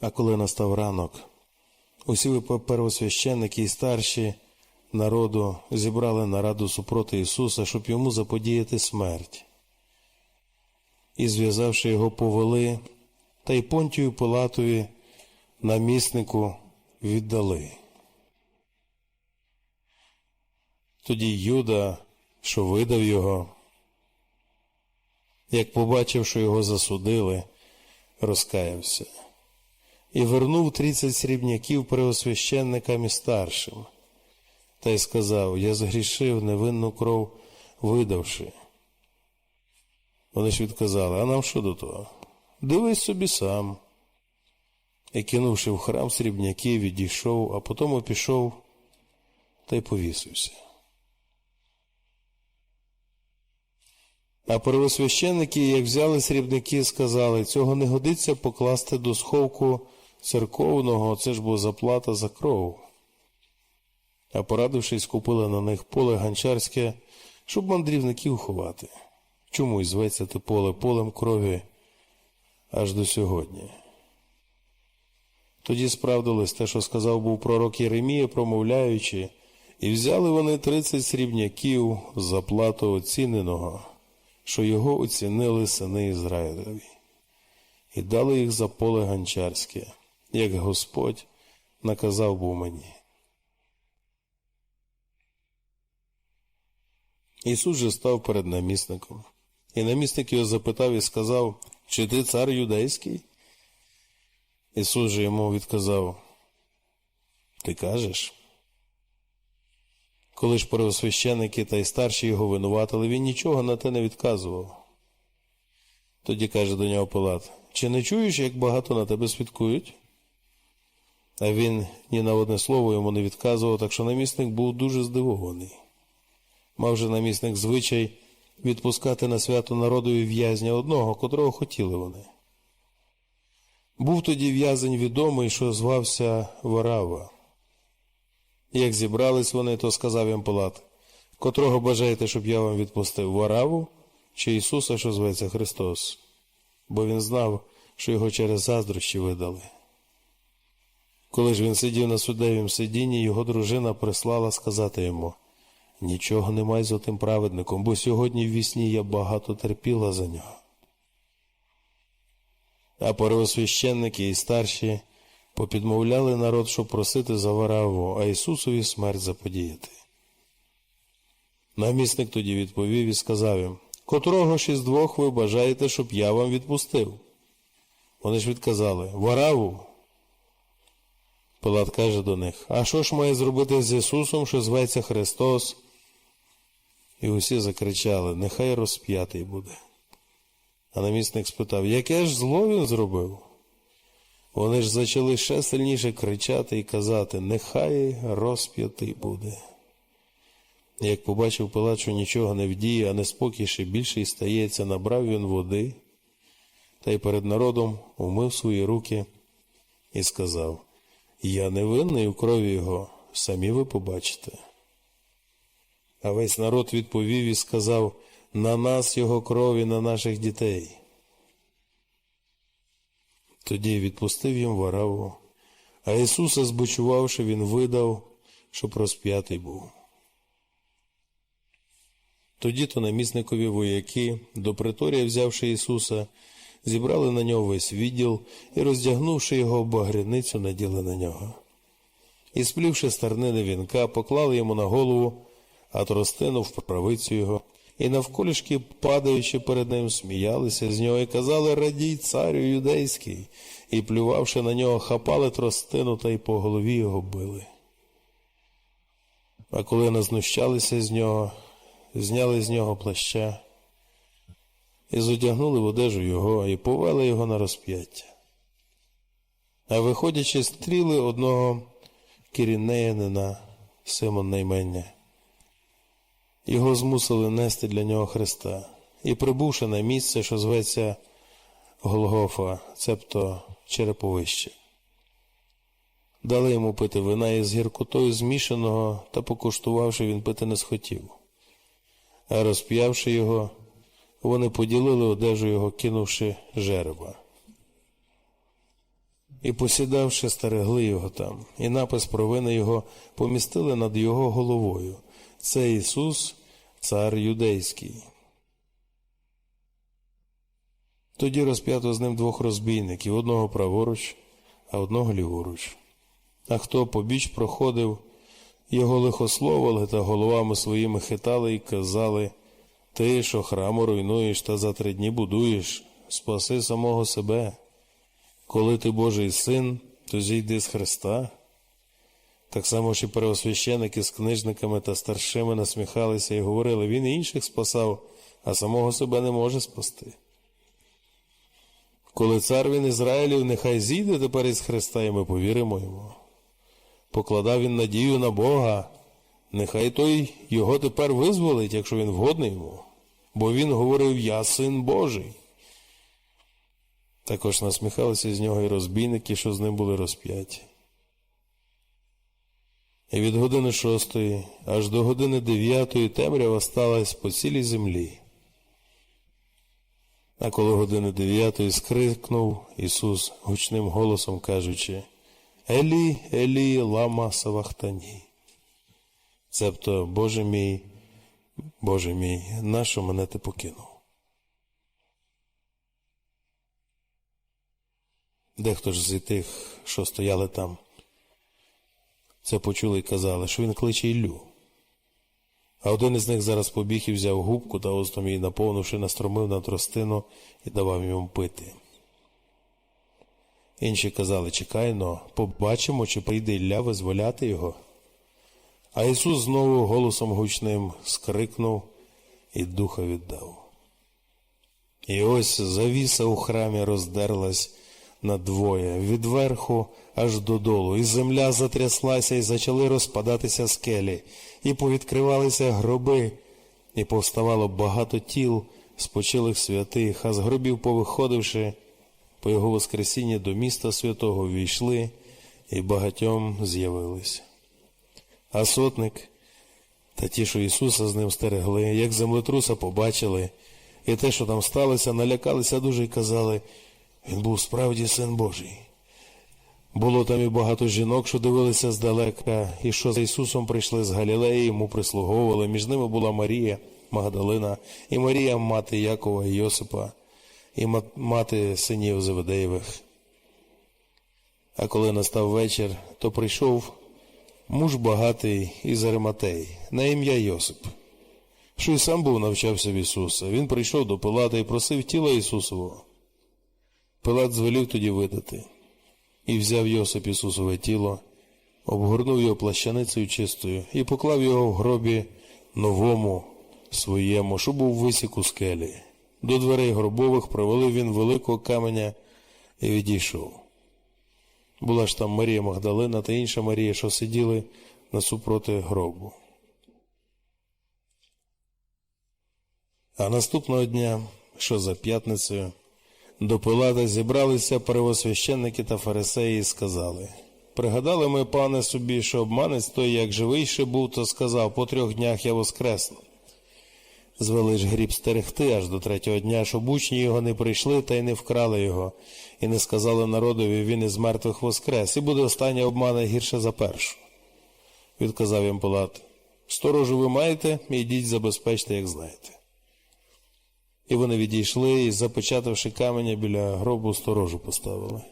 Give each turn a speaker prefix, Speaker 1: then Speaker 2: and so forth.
Speaker 1: А коли настав ранок, усі первосвященники і старші народу зібрали нараду супроти Ісуса, щоб йому заподіяти смерть. І, зв'язавши його, повели, та й Понтію Пилатові, наміснику, віддали. Тоді Юда, що видав його, як побачив, що його засудили, розкаявся і вернув тридцять срібняків преосвященникам і старшим, та й сказав: Я згрішив невинну кров, видавши. Вони ж відказали, а нам що до того? Дивись собі сам. І кинувши в храм срібняків, відійшов, а потім пішов та й повісився. А первосвященники, як взяли срібники, сказали, цього не годиться покласти до сховку церковного, це ж бо заплата за кров. А порадившись, купили на них поле ганчарське, щоб мандрівників ховати. Чому й зветься те поле полем крові аж до сьогодні? Тоді справдилось те, що сказав був пророк Єремія, промовляючи, і взяли вони тридцять срібняків за плату оціненого, що його оцінили сини Ізраїлеві, і дали їх за поле ганчарське, як Господь наказав був мені. Ісус же став перед намісником, і намісник його запитав і сказав, чи ти цар юдейський? Ісус же йому відказав, ти кажеш? Коли ж первосвященники та й старші його винуватили, він нічого на те не відказував. Тоді каже до нього Пилат, чи не чуєш, як багато на тебе свідкують? А він ні на одне слово йому не відказував, так що намісник був дуже здивований. Мав же намісник звичай відпускати на свято народові в'язня одного, котрого хотіли вони. Був тоді в'язень відомий, що звався Варава. Як зібрались вони, то сказав їм Пилат, котрого бажаєте, щоб я вам відпустив Вараву чи Ісуса, що зветься Христос, бо він знав, що його через заздрощі видали. Коли ж він сидів на судевім сидінні, його дружина прислала сказати йому Нічого немає з отим праведником, бо сьогодні в вісні я багато терпіла за нього. А первосвященники і старші попідмовляли народ, щоб просити за Вараву, а Ісусові смерть заподіяти. Намісник тоді відповів і сказав їм, котрого ж із двох ви бажаєте, щоб я вам відпустив? Вони ж відказали Вараву. Пилат каже до них, а що ж має зробити з Ісусом, що зветься Христос? І усі закричали, нехай розп'ятий буде. А намісник спитав, яке ж зло він зробив? Вони ж почали ще сильніше кричати і казати, нехай розп'ятий буде. Як побачив Пилат, що нічого не вдіє, а неспокій ще більший стається, набрав він води та й перед народом умив свої руки і сказав, я не винний у крові його, самі ви побачите. А весь народ відповів і сказав, на нас його крові, на наших дітей. Тоді відпустив їм вараву, а Ісуса, збочувавши, він видав, щоб розп'ятий був. Тоді то намісникові вояки, до приторія взявши Ісуса, зібрали на нього весь відділ і, роздягнувши його багряницю, наділи на нього. І, сплівши старнини вінка, поклали йому на голову, а тростину в правицю його, і навколішки, падаючи перед ним, сміялися з нього і казали Радій, царю юдейський, і, плювавши на нього, хапали тростину та й по голові його били. А коли назнущалися з нього, зняли з нього плаща і зодягнули в одежу його і повели його на розп'яття. А виходячи, стріли одного кірінеянина Симон наймення. Його змусили нести для нього Христа, і, прибувши на місце, що зветься Голгофа, цебто череповище, дали йому пити вина із гіркотою змішаного, та покуштувавши, він пити не схотів. А розп'явши його, вони поділили одежу його, кинувши жереба. І посідавши, стерегли його там, і напис провини його помістили над його головою. Це Ісус, цар юдейський. Тоді розп'ято з ним двох розбійників, одного праворуч, а одного ліворуч. А хто побіч проходив, його лихословили та головами своїми хитали і казали Ти, що храму руйнуєш та за три дні будуєш, спаси самого себе. Коли ти Божий син, то зійди з Христа. Так само і переосвященики з книжниками та старшими насміхалися і говорили, він інших спасав, а самого себе не може спасти. Коли цар він Ізраїлів, нехай зійде тепер із Христа, і ми повіримо йому. Покладав він надію на Бога, нехай той його тепер визволить, якщо він вгодний йому, бо він говорив Я син Божий. Також насміхалися з нього і розбійники, що з ним були розп'яті. І від години шостої аж до години дев'ятої темрява сталась по цілій землі. А коли години дев'ятої скрикнув Ісус гучним голосом кажучи Елі, Елі, лама савахтані. Цебто, Боже мій, Боже мій, нащо мене ти покинув? Дехто ж з тих, що стояли там, це почули і казали, що він кличе Іллю. А один із них зараз побіг і взяв губку та остом її наповнивши, настромив на тростину і давав йому пити. Інші казали, чекай но, побачимо, чи прийде Ілля визволяти його. А Ісус знову голосом гучним скрикнув і духа віддав. І ось завіса у храмі роздерлась надвоє, від верху аж додолу, і земля затряслася, і почали розпадатися скелі, і повідкривалися гроби, і повставало багато тіл спочилих святих, а з гробів повиходивши, по його воскресінні до міста святого війшли і багатьом з'явились. А сотник та ті, що Ісуса з ним стерегли, як землетруса побачили, і те, що там сталося, налякалися дуже і казали, він був справді син Божий. Було там і багато жінок, що дивилися здалека, і що за Ісусом прийшли з Галілеї, йому прислуговували. Між ними була Марія Магдалина, і Марія, мати Якова і Йосипа, і мати синів Заведеєвих. А коли настав вечір, то прийшов муж багатий із Ариматей, на ім'я Йосип, що й сам був навчався в Ісуса. Він прийшов до Пилата і просив тіла Ісусового. Пилат звелів тоді видати, і взяв Йосип Ісусове тіло, обгорнув його плащаницею чистою і поклав його в гробі новому своєму, що був висік у скелі. До дверей гробових провалив він великого каменя і відійшов. Була ж там Марія Магдалина та інша Марія, що сиділи насупроти гробу. А наступного дня, що за п'ятницею, до Пилата зібралися первосвященники та фарисеї і сказали Пригадали ми, пане собі, що обманець той, як живий ще був, то сказав, по трьох днях я воскресну. Звели ж гріб стерегти аж до третього дня, щоб учні його не прийшли та й не вкрали його, і не сказали народові, він із мертвих воскрес, і буде остання обмана гірше за першу. Відказав їм Пилат, сторожу ви маєте, ідіть забезпечте, як знаєте. І вони відійшли і, запечатавши каменя біля гробу, сторожу поставили.